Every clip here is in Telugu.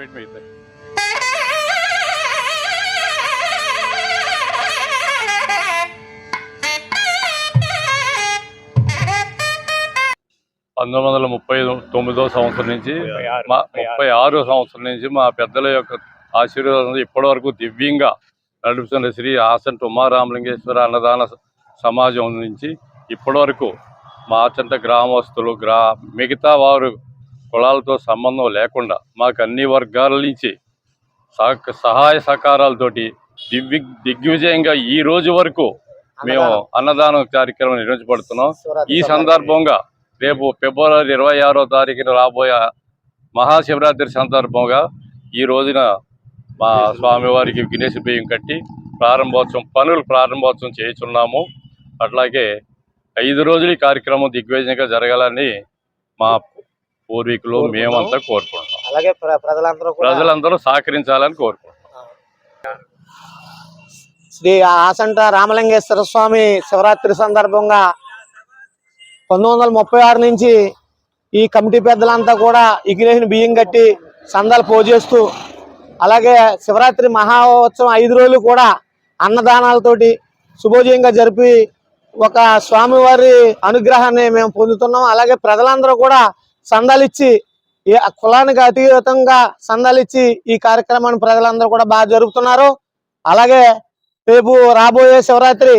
Wait, wait, wait. పంతొమ్మిది వందల ముప్పై తొమ్మిదో సంవత్సరం నుంచి మా ముప్పై ఆరో. సంవత్సరం నుంచి మా పెద్దల యొక్క ఆశీర్వాదం ఇప్పటి వరకు దివ్యంగా నడుపుతున్న శ్రీ ఆసంట ఉమారామలింగేశ్వర అన్నదాన సమాజం నుంచి ఇప్పటి వరకు మా ఆచంట గ్రామస్తులు గ్రా మిగతా వారు కులాలతో సంబంధం లేకుండా మాకు అన్ని వర్గాల నుంచి సహాయ సహకారాలతోటి దివ్య దిగ్విజయంగా ఈ రోజు వరకు మేము అన్నదానం. కార్యక్రమం నిర్వహించబడుతున్నాం. ఈ సందర్భంగా రేపు ఫిబ్రవరి ఇరవై ఆరో తారీఖున రాబోయే మహాశివరాత్రి సందర్భంగా ఈ రోజున మా స్వామివారికి గినేశ బియ్యం కట్టి ప్రారంభోత్సవం పనులు ప్రారంభోత్సవం చేస్తున్నాము. అట్లాగే ఐదు రోజులు ఈ కార్యక్రమం దిగ్విజయంగా జరగాలని మా పూర్వీకులు మేమంతా కోరుకుంటున్నాం. అలాగే ప్ర- ప్రజలందరూ ప్రజలందరూ సహకరించాలని కోరుకుంటున్నాం. శ్రీ ఆసంట రామలింగేశ్వర స్వామి శివరాత్రి సందర్భంగా పంతొమ్మిది వందల ముప్పై ఆరు నుంచి ఈ కమిటీ పెద్దలంతా కూడా ఇగ్నేషన్ బియ్యం కట్టి సందాలు పోజేస్తూ అలాగే శివరాత్రి మహోత్సవం ఐదు రోజులు కూడా అన్నదానాలతోటి శుభోజయంగా జరిపి ఒక స్వామివారి అనుగ్రహాన్ని మేము పొందుతున్నాం. అలాగే ప్రజలందరూ కూడా సందాలిచ్చి ఈ కులానికి అతీతంగా సందాలిచ్చి ఈ కార్యక్రమాన్ని ప్రజలందరూ కూడా బాగా జరుపుతున్నారు. అలాగే రేపు రాబోయే శివరాత్రి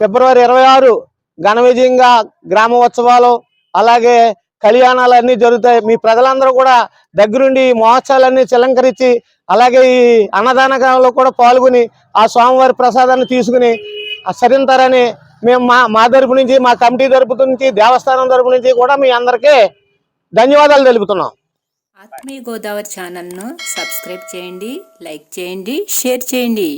ఫిబ్రవరి ఇరవై ఆరు ఘన విజయంగా గ్రామ ఉత్సవాలు అలాగే కళ్యాణాలు అన్నీ జరుగుతాయి. మీ ప్రజలందరూ కూడా దగ్గరుండి ఈ మహోత్సవాలన్నీ చిలంకరించి అలాగే ఈ అన్నదానంలో కూడా పాల్గొని ఆ స్వామివారి ప్రసాదాన్ని తీసుకుని సరింతారని మేము మా మా తరపు నుంచి మా కమిటీ తరపు నుంచి దేవస్థానం తరపు నుంచి కూడా మీ అందరికీ ధన్యవాదాలు తెలుపుతున్నాం. ఆత్మీయ గోదావరి ఛానల్ను సబ్స్క్రైబ్ చేయండి లైక్ చేయండి షేర్ చేయండి.